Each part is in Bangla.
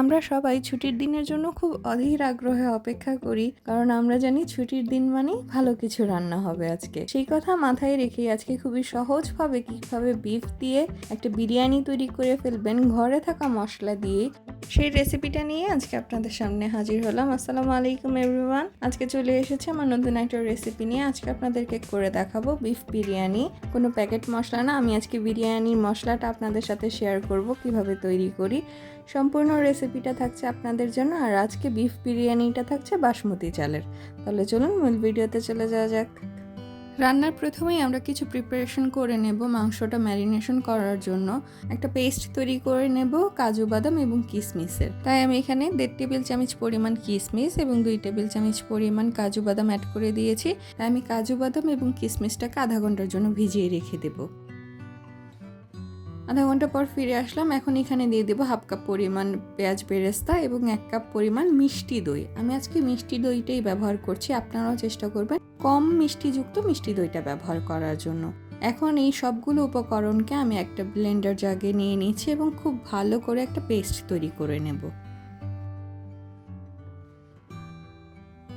আমরা সবাই ছুটির দিনের জন্য খুব অধীর আগ্রহে অপেক্ষা করি, কারণ আমরা জানি ছুটির দিন মানে ভালো কিছু রান্না হবে আজকে। সেই কথা মাথায় রেখে আজকে খুবই সহজভাবে কীভাবে বিফ দিয়ে একটা বিরিয়ানি তৈরি করে ফেলবেন, ঘরে থাকা মশলা দিয়ে, সেই রেসিপিটা নিয়ে আজকে আপনাদের সামনে হাজির হলাম। আসসালামু আলাইকুম এভরিওয়ান আজকে চলে এসেছে আমার নতুন একটা রেসিপি নিয়ে। আজকে আপনাদেরকে করে দেখাবো বিফ বিরিয়ানি। কোনো প্যাকেট মশলা না, আমি আজকে বিরিয়ানির মশলাটা আপনাদের সাথে শেয়ার করব, কীভাবে তৈরি করি। সম্পূর্ণ রেসিপিটা থাকছে আপনাদের জন্য। আর আজকে বিফ বিরিয়ানিটা থাকছে বাসমতি চালের। তাহলে চলুন মূল ভিডিওতে চলে যাওয়া যাক। রান্নার প্রথমেই আমরা কিছু প্রিপারেশন করে নেব মাংসটা ম্যারিনেশন করার জন্য। একটা পেস্ট তৈরি করে নেব কাজু, বাদাম এবং কিশমিশের তাই আমি এখানে দেড় টেবিল চামচ পরিমাণ কিশমিশ এবং দুই টেবিল চামচ পরিমাণ কাজু, বাদাম অ্যাড করে দিয়েছি। তাই আমি কাজু, বাদাম এবং কিশমিশটাকে আধা ঘণ্টার জন্য ভিজিয়ে রেখে দেবো। আধা ঘণ্টা পর ফিরে আসলাম। এখন এখানে দিয়ে দেবো হাফ কাপ পরিমাণ পেঁয়াজ বেরেস্তা এবং এক কাপ পরিমাণ মিষ্টি দই। আমি আজকে মিষ্টি দইটাই ব্যবহার করছি, আপনারাও চেষ্টা করবেন কম মিষ্টিযুক্ত মিষ্টি দইটা ব্যবহার করার জন্য। এখন এই সবগুলো উপকরণকে আমি একটা ব্লেন্ডার জাগে নিয়ে নিচ্ছি এবং খুব ভালো করে একটা পেস্ট তৈরি করে নেব।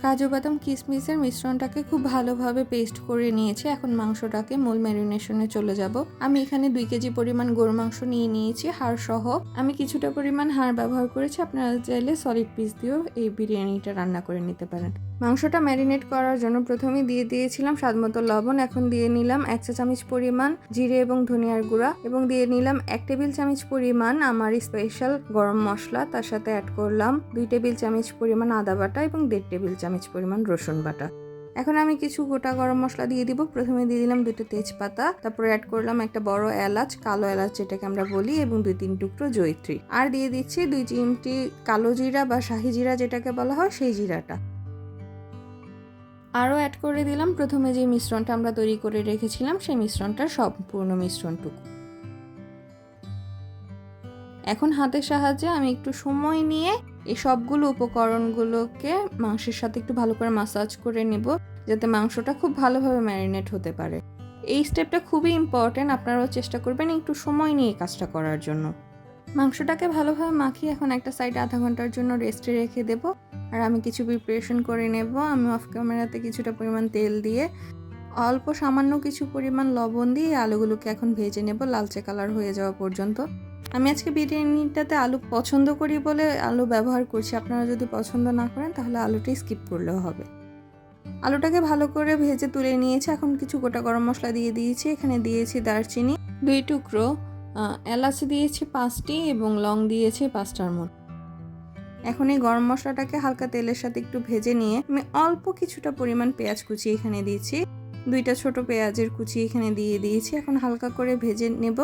কাজু বাদাম কিশমিশের মিশ্রণটাকে খুব ভালোভাবে পেস্ট করে নিয়েছি। এখন মাংসটাকে মূল ম্যারিনেশনে চলে যাব। আমি এখানে দুই কেজি পরিমাণ গরু মাংস নিয়ে নিয়েছি, হাড় সহ। আমি কিছুটা পরিমাণ হাড় ব্যবহার করেছি, আপনারা চাইলে সলিড পিস দিয়েও এই বিরিয়ানিটা রান্না করে নিতে পারেন। মাংসটা ম্যারিনেট করার জন্য প্রথমে দিয়ে দিয়েছিলাম স্বাদমতো লবণ, এখন দিয়ে নিলাম এক চা চামচ পরিমাণ জিরে এবং ধনিয়ার গুঁড়া এবং দিয়ে নিলাম এক টেবিল চামচ পরিমাণ আমার স্পেশাল গরম মশলা, তার সাথে অ্যাড করলাম দুই টেবিল চামচ পরিমাণ আদা বাটা এবং দেড় টেবিল চামচ পরিমাণ রসুন বাটা। এখন আমি কিছু গোটা গরম মশলা দিয়ে দিব, প্রথমে দিয়ে দিলাম দুটো তেজপাতা, তারপরে অ্যাড করলাম একটা বড় এলাচ, কালো এলাচ যেটাকে আমরা বলি, এবং দুই তিন টুকরো জৈত্রী আর দিয়ে দিচ্ছি দুই চিমটি কালো জিরা বা শাহি জিরা যেটাকে বলা হয়, সেই জিরাটা। আরও অ্যাড করে দিলাম। প্রথমে যে মিশ্রণটা আমরা তৈরি করে রেখেছিলাম, সেই মিশ্রণটার সম্পূর্ণ মিশ্রণটুকু। এখন হাতের সাহায্যে আমি একটু সময় নিয়ে এই সবগুলো উপকরণগুলোকে মাংসের সাথে একটু ভালো করে মাসাজ করে নেব, যাতে মাংসটা খুব ভালোভাবে ম্যারিনেট হতে পারে। এই স্টেপটা খুবই ইম্পর্টেন্ট আপনারাও চেষ্টা করবেন একটু সময় নিয়ে কাজটা করার জন্য। মাংসটাকে ভালোভাবে মাখিয়ে এখন একটা সাইডে আধা ঘণ্টার জন্য রেস্টে রেখে দেব। আর আমি কিছু প্রিপারেশন করে নেব। আমি অফ ক্যামেরাতে কিছুটা পরিমাণ তেল দিয়ে, অল্প সামান্য কিছু পরিমাণ লবণ দিয়ে আলুগুলোকে এখন ভেজে নেব, লালচে কালার হয়ে যাওয়া পর্যন্ত। আমি আজকে বিরিয়ানিটাতে আলু পছন্দ করি বলে আলু ব্যবহার করছি। আপনারা যদি পছন্দ না করেন, তাহলে আলুটাই স্কিপ করলেও হবে। আলুটাকে ভালো করে ভেজে তুলে নিয়েছি। এখন কিছু গোটা গরম মশলা দিয়ে দিয়েছি। এখানে দিয়েছি দারচিনি, দুই টুকরো এলাচ দিয়েছি পাঁচটি এবং লং দিয়েছি পাঁচটার মতো। এখন এই গরম মশলাটাকে হালকা তেলের সাথে একটু ভেজে নিয়ে আমি অল্প কিছুটা পরিমাণ পেঁয়াজ কুচি এখানে দিয়েছি। দুইটা ছোট পেঁয়াজের কুচি এখানে দিয়ে দিয়েছি। এখন হালকা করে ভেজে নেব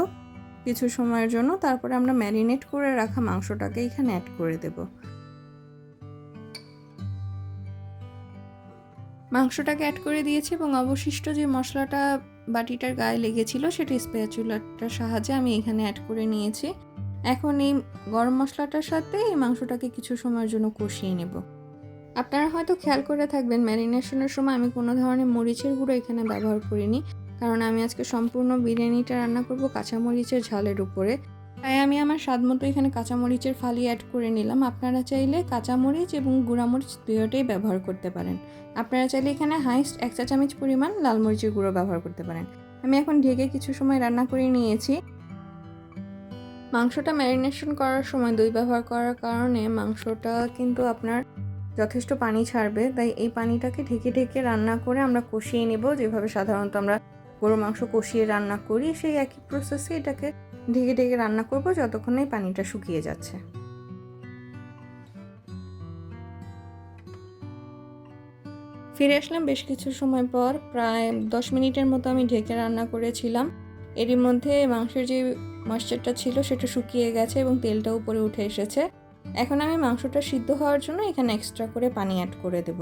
কিছু সময়ের জন্য। তারপরে আমরা ম্যারিনেট করে রাখা মাংসটাকে এখানে অ্যাড করে দেব। মাংসটাকে অ্যাড করে দিয়েছি এবং অবশিষ্ট যে মশলাটা বাটিটার গায়ে লেগেছিল সেটা স্পেচুলাটার সাহায্যে আমি এখানে অ্যাড করে নিয়েছি। এখন এই গরম মশলাটার সাথে এই মাংসটাকে কিছু সময়ের জন্য কষিয়ে নেব। আপনারা হয়তো খেয়াল করে থাকবেন, ম্যারিনেশনের সময় আমি কোনো ধরনের মরিচের গুঁড়ো এখানে ব্যবহার করিনি। কারণ আমি আজকে সম্পূর্ণ বিরিয়ানিটা রান্না করব কাঁচামরিচের ঝালের উপরে। তাই আমি আমার স্বাদ মতো এখানে কাঁচামরিচের ফালি অ্যাড করে নিলাম। আপনারা চাইলে কাঁচামরিচ এবং গুঁড়ামরিচ দুয়োটাই ব্যবহার করতে পারেন। আপনারা চাইলে এখানে হাইস্ট এক চা চামচ পরিমাণ লাল মরিচের গুঁড়ো ব্যবহার করতে পারেন। আমি এখন ঢেকে কিছু সময় রান্না করে নিয়েছি। মাংসটা ম্যারিনেশন করার সময় দই ব্যবহার করার কারণে মাংসটা কিন্তু আপনার যথেষ্ট পানি ছাড়বে। তাই এই পানিটাকে ঢেকে ঢেকে রান্না করে আমরা কষিয়ে নেব। যেভাবে সাধারণত আমরা গরু মাংস কষিয়ে রান্না করি, সেই একই প্রসেসে এটাকে ঢেকে ঢেকে রান্না করব যতক্ষণ এই পানিটা শুকিয়ে যাচ্ছে। ফিরে আসলাম বেশ কিছু সময় পর। প্রায় দশ মিনিটের মতো আমি ঢেকে রান্না করেছিলাম। এরই মধ্যে মাংসের যে ময়েশ্চারটা ছিল সেটা শুকিয়ে গেছে এবং তেলটা উপরে উঠে এসেছে। এখন আমি মাংসটা সিদ্ধ হওয়ার জন্য এখানে এক্সট্রা করে পানি অ্যাড করে দেব।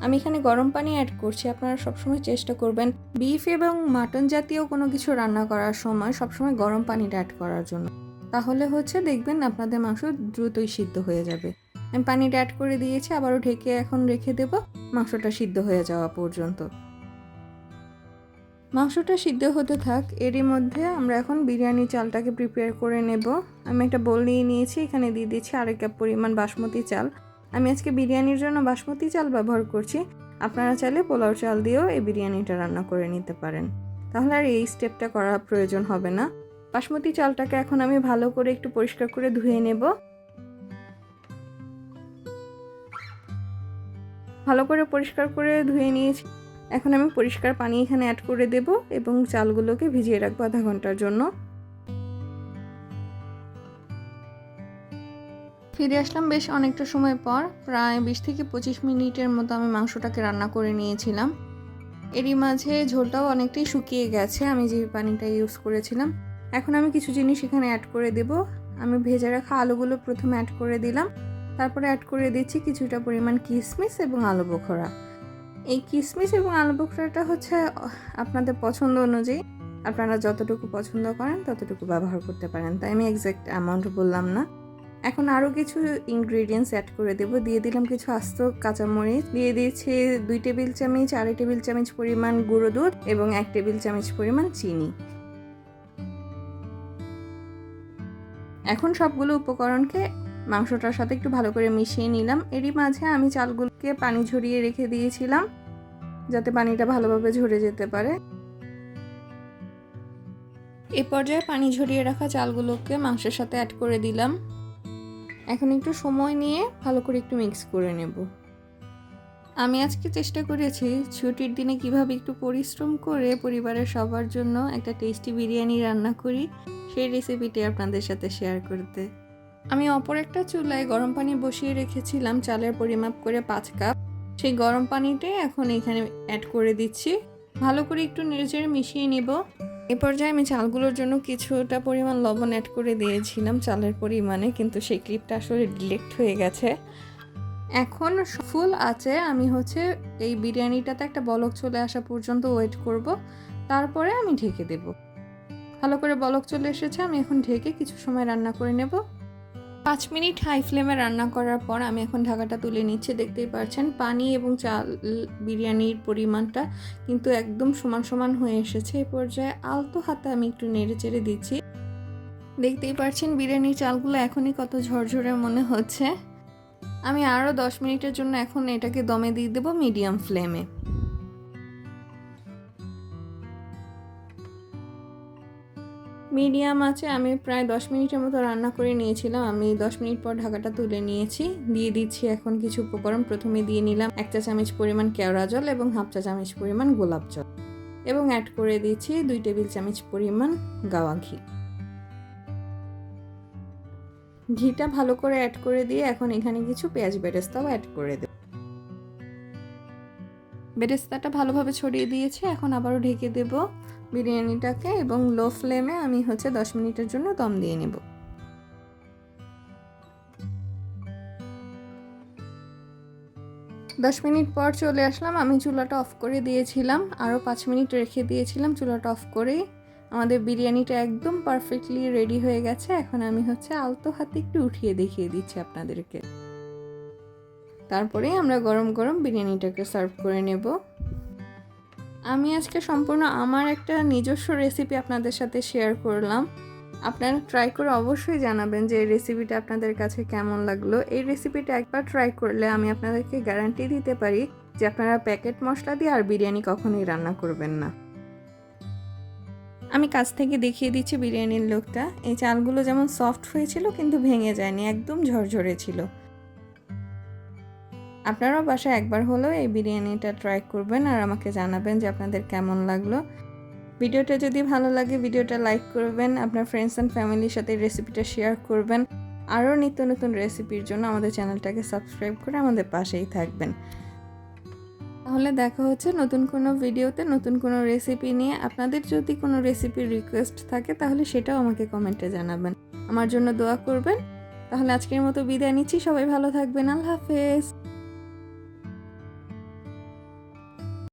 আমি এখানে গরম পানি অ্যাড করছি, আপনারা সবসময় চেষ্টা করবেন বিফ এবং মাটন জাতীয় কোনো কিছু রান্না করার সময় সবসময় গরম পানিটা অ্যাড করার জন্য। তাহলে হচ্ছে দেখবেন আপনাদের মাংস দ্রুতই সিদ্ধ হয়ে যাবে। আমি পানিটা অ্যাড করে দিয়েছি, আবারও ঢেকে এখন রেখে দেব, মাংসটা সিদ্ধ হয়ে যাওয়া পর্যন্ত। মাংসটা সিদ্ধ হতে থাক, এরই মধ্যে আমরা এখন বিরিয়ানি চালটাকে প্রিপেয়ার করে নেব। আমি একটা বোল নিয়ে নিয়েছি, এখানে দিয়ে দিচ্ছি আড়াই কাপ পরিমাণ বাসমতি চাল। আমি আজকে বিরিয়ানির জন্য বাসমতি চাল ব্যবহার করছি। আপনারা চাইলে পোলাও চাল দিয়েও এই বিরিয়ানিটা রান্না করে নিতে পারেন। তাহলে আর এই স্টেপটা করার প্রয়োজন হবে না। বাসমতি চালটাকে এখন আমি ভালো করে একটু পরিষ্কার করে ধুয়ে নেব। ভালো করে পরিষ্কার করে ধুয়ে নিয়েছি। এখন আমি পরিষ্কার পানি এখানে অ্যাড করে দেব এবং চালগুলোকে ভিজিয়ে রাখব আধা ঘণ্টার জন্য। ফিরে আসলাম বেশ অনেকটা সময় পর, প্রায় বিশ থেকে পঁচিশ মিনিটের মতো আমি মাংসটাকে রান্না করে নিয়েছিলাম। এরই মাঝে ঝোলটাও অনেকটাই শুকিয়ে গেছে, আমি যে পানিটা ইউজ করেছিলাম। এখন আমি কিছু জিনিস এখানে অ্যাড করে দেব। আমি ভেজে রাখা আলুগুলো প্রথমে অ্যাড করে দিলাম। তারপরে অ্যাড করে দিচ্ছি কিছুটা পরিমাণ কিশমিশ এবং আলু বোখরা এই কিশমিশ এবং আলু বোখরাটা হচ্ছে আপনাদের পছন্দ অনুযায়ী আপনারা যতটুকু পছন্দ করেন ততটুকু ব্যবহার করতে পারেন। তাই আমি এক্স্যাক্ট অ্যামাউন্ট বললাম না। এখন আরও কিছু ইনগ্রিডিয়েন্টস অ্যাড করে দেব। দিয়ে দিলাম কিছু আস্ত কাঁচামরিচ। দিয়ে দিয়েছি দুই টেবিল চামচ, আড়াই টেবিল চামচ পরিমাণ গুঁড়ো দুধ এবং এক টেবিল চামচ পরিমাণ চিনি। এখন সবগুলো উপকরণকে মাংসটার সাথে একটু ভালো করে মিশিয়ে নিলাম। এরই মাঝে আমি চালগুলোকে পানি ঝরিয়ে রেখে দিয়েছিলাম, যাতে পানিটা ভালোভাবে ঝরে যেতে পারে। এ পর্যায়ে পানি ঝরিয়ে রাখা চালগুলোকে মাংসের সাথে অ্যাড করে দিলাম। এখন একটু সময় নিয়ে ভালো করে একটু মিক্স করে নেব। আমি আজকে চেষ্টা করেছি ছুটির দিনে কীভাবে একটু পরিশ্রম করে পরিবারের সবার জন্য একটা টেস্টি বিরিয়ানি রান্না করি, সেই রেসিপিটি আপনাদের সাথে শেয়ার করতে। আমি অপর একটা চুলায় গরম পানি বসিয়ে রেখেছিলাম, চালের পরিমাপ করে পাঁচ কাপ। সেই গরম পানিটাই এখন এখানে অ্যাড করে দিচ্ছি। ভালো করে একটু নেড়েচেড়ে মিশিয়ে নিব। এ পর্যায়ে আমি চালগুলোর জন্য কিছুটা পরিমাণ লবণ অ্যাড করে দিয়েছিলাম চালের পরিমাণে, কিন্তু সেই ক্লিপটা আসলে ডিলেক্ট হয়ে গেছে। এখন ফুল আছে, আমি হচ্ছে এই বিরিয়ানিটাতে একটা বলক চলে আসা পর্যন্ত ওয়েট করব। তারপরে আমি ঢেকে দেব। ভালো করে বলক চলে এসেছে, আমি এখন ঢেকে কিছু সময় রান্না করে নেব। পাঁচ মিনিট হাই ফ্লেমে রান্না করার পর আমি এখন ঢাকাটা তুলে নিচ্ছি। দেখতেই পাচ্ছেন পানি এবং চাল বিরিয়ানির পরিমাণটা কিন্তু একদম সমান সমান হয়ে এসেছে। এই পর্যায়ে আলতো হাতে আমি একটু নেড়ে চেড়ে দিচ্ছি। দেখতেই পাচ্ছেন বিরিয়ানির চালগুলো এখনই কত ঝরঝরে মনে হচ্ছে। আমি আরও দশ মিনিটের জন্য এখন এটাকে দমে দিয়ে দেবো মিডিয়াম ফ্লেমে। মিডিয়াম আছে, আমি প্রায় দশ মিনিটের মতো রান্না করে নিয়েছিলাম। আমি দশ মিনিট পর ঢাকাটা তুলে নিয়েছি। দিয়ে দিচ্ছি এখন কিছু উপকরণ। প্রথমে দিয়ে নিলাম এক চা চামচ পরিমাণ কেওড়া জল এবং হাফ চা চামচ পরিমাণ গোলাপ জল এবং অ্যাড করে দিচ্ছি দুই টেবিল চামচ পরিমাণ গাওয়া ঘি। ঘিটা ভালো করে অ্যাড করে দিয়ে এখন এখানে কিছু পেঁয়াজ বেরেস্তাও অ্যাড করে দেব। বেরেস্তাটা ভালোভাবে ছড়িয়ে দিয়েছি, এখন আবারও ঢেকে দেব। বিরিয়ানিটাকে এবং লো ফ্লেমে আমি হচ্ছে দশ মিনিটের জন্য দম দিয়ে নেব। দশ মিনিট পর চলে আসলাম। আমি চুলাটা অফ করে দিয়েছিলাম। আরও পাঁচ মিনিট রেখে দিয়েছিলাম চুলাটা অফ করেই। আমাদের বিরিয়ানিটা একদম পারফেক্টলি রেডি হয়ে গেছে। এখন আমি হচ্ছে আলতো হাতে একটু উঠিয়ে দেখিয়ে দিচ্ছি আপনাদেরকে। তারপরে আমরা গরম গরম বিরিয়ানিটাকে সার্ভ করে নেব। আমি আজকে সম্পূর্ণ আমার একটা নিজস্ব রেসিপি আপনাদের সাথে শেয়ার করলাম। আপনারা ট্রাই করে অবশ্যই জানাবেন যে এই রেসিপিটা আপনাদের কাছে কেমন লাগল। এই রেসিপিটা একবার ট্রাই করলে আমি আপনাদেরকে গ্যারান্টি দিতে পারি যে আপনারা প্যাকেট মশলা দিয়ে আর বিরিয়ানি কখনোই রান্না করবেন না। আমি কাছ থেকে দেখিয়ে দিচ্ছি বিরিয়ানির লোকটা। এই চালগুলো যেমন সফট হয়েছিল, কিন্তু ভেঙে যায়নি, একদম ঝরঝরে ছিল। আপনারাও বাসায় একবার হলেও এই বিরিয়ানিটা ট্রাই করবেন আর আমাকে জানাবেন যে আপনাদের কেমন লাগল। ভিডিওটা যদি ভালো লাগে, ভিডিওটা লাইক করবেন, আপনার ফ্রেন্ডস অ্যান্ড ফ্যামিলির সাথে রেসিপিটা শেয়ার করবেন। আরও নিত্য নতুন রেসিপির জন্য আমাদের চ্যানেলটাকে সাবস্ক্রাইব করে আমাদের পাশেই থাকবেন। তাহলে দেখা হচ্ছে নতুন কোনো ভিডিওতে নতুন কোনো রেসিপি নিয়ে। আপনাদের যদি কোনো রেসিপির রিকোয়েস্ট থাকে, তাহলে সেটাও আমাকে কমেন্টে জানাবেন। আমার জন্য দোয়া করবেন। তাহলে আজকের মতো বিদায় নিচ্ছি। সবাই ভালো থাকবেন। আল্লাহ হাফেজ।